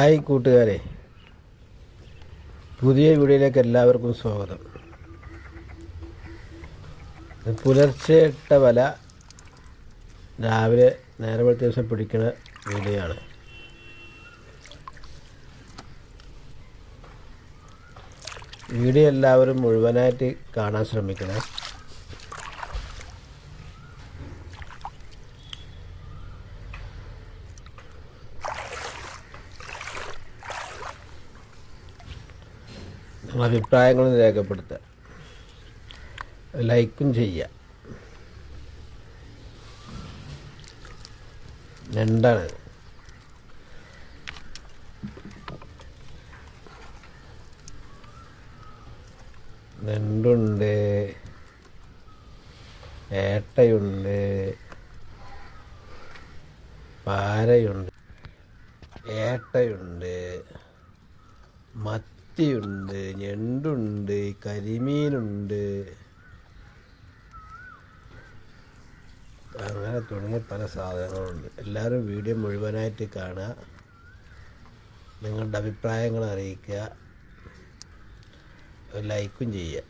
Hi കൂട്ടുകാരെ. പുതിയ വീഡിയോയിലേക്ക് എല്ലാവർക്കും സ്വാഗതം. പുലർച്ചെ ഇട്ട വല രാവിലെ നേരെ വെളുത്ത ദിവസം പിടിക്കുന്ന വീഡിയോ ആണ്. വീഡിയോ എല്ലാവരും മുഴുവനായിട്ട് കാണാൻ ശ്രമിക്കണം. നിങ്ങളുടെ അഭിപ്രായങ്ങളും രേഖപ്പെടുത്തുക. ലൈക്കും ചെയ്യുക. രണ്ടാണ്. രണ്ടുണ്ട്. ഏട്ടയുണ്ട്. പാരയുണ്ട്. ഏട്ടയുണ്ട്. മത്തിയുണ്ട് ഞണ്ടുണ്ട് കരിമീനുണ്ട്. അങ്ങനെ തുടങ്ങി പല സാധനങ്ങളുണ്ട്. എല്ലാവരും വീഡിയോ മുഴുവനായിട്ട് കാണുക. നിങ്ങളുടെ അഭിപ്രായങ്ങൾ അറിയിക്കുക. ലൈക്കും ചെയ്യുക.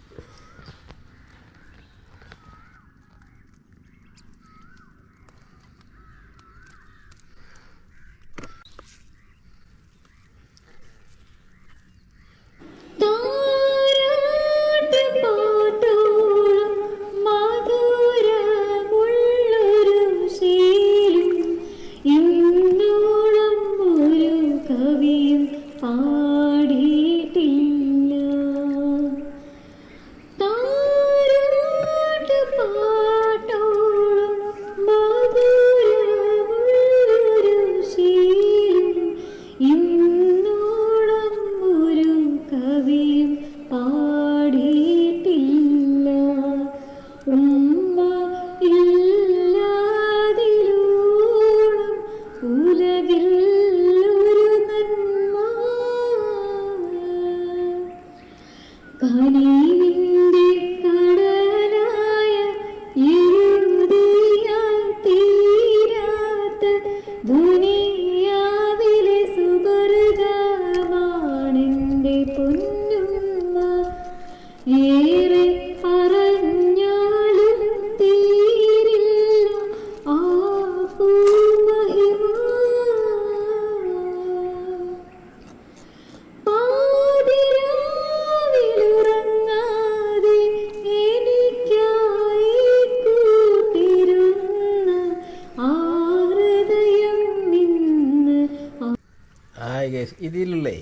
ഗേസ് ഇതിലുള്ളേ.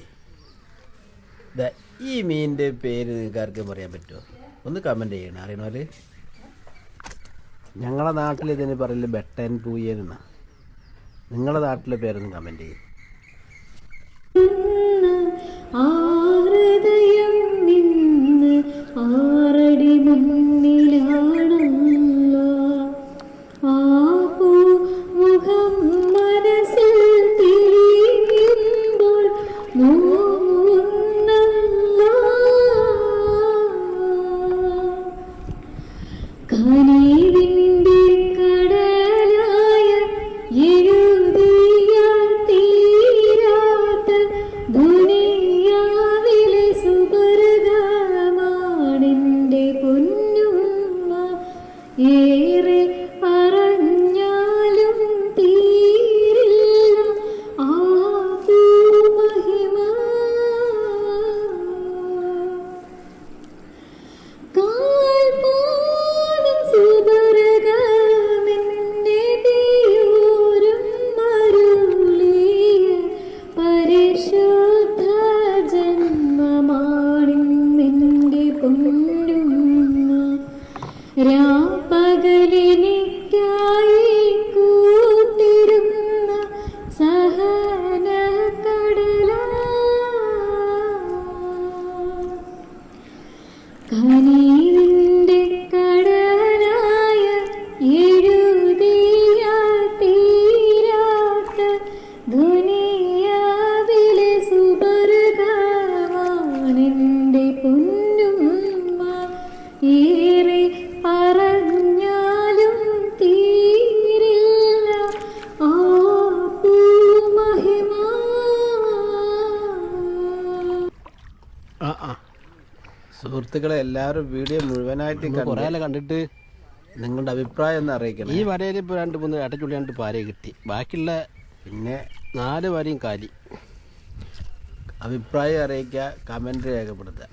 ഈ മീനിന്റെ പേര് നിങ്ങൾക്ക് ആർക്കും പറയാൻ പറ്റുമോ ഒന്ന് കമന്റ് ചെയ്യണം. അറിയണവര്? ഞങ്ങളുടെ നാട്ടിൽ ഇതിന് പറയൽ ബെട്ടൻ പൂയൻ എന്നാണ് നിങ്ങളുടെ നാട്ടിലെ പേരൊന്ന് കമന്റ് ചെയ്യും. ആറടി മുന്നിലാണല്ലോ really സുഹൃത്തുക്കളെ എല്ലാവരും വീഡിയോ മുഴുവനായിട്ട് കുറേ കണ്ട് കണ്ടിട്ട് നിങ്ങളുടെ അഭിപ്രായം ഒന്ന് അറിയിക്കണം. ഈ വരയിൽ ഇപ്പോൾ രണ്ട് മൂന്ന് ഇടച്ചുള്ളി രണ്ട് പാരയെ കിട്ടി. ബാക്കിയുള്ള പിന്നെ നാല് വരയും കാലി. അഭിപ്രായം അറിയിക്കുക കമന്റ് രേഖപ്പെടുത്തുക.